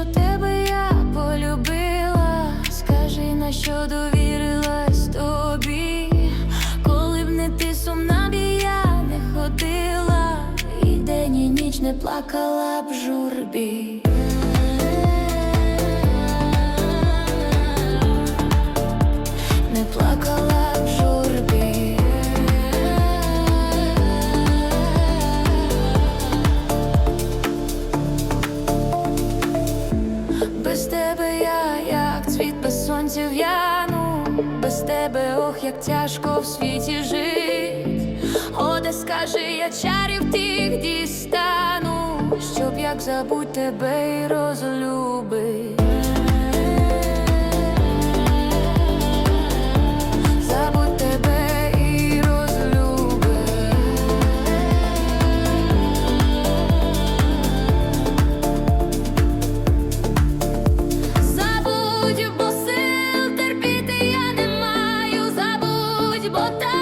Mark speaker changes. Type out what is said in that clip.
Speaker 1: що тебе я полюбила, скажи, на що довірилась тобі, коли б не ти сумна б я не ходила, і день і ніч не плакала б журбі. Без тебе я, як цвіт без сонця в'яну, без тебе, ох, як тяжко в світі жить. О, де скажи, я чарів тих дістану, щоб як забудь тебе і розлюбить. života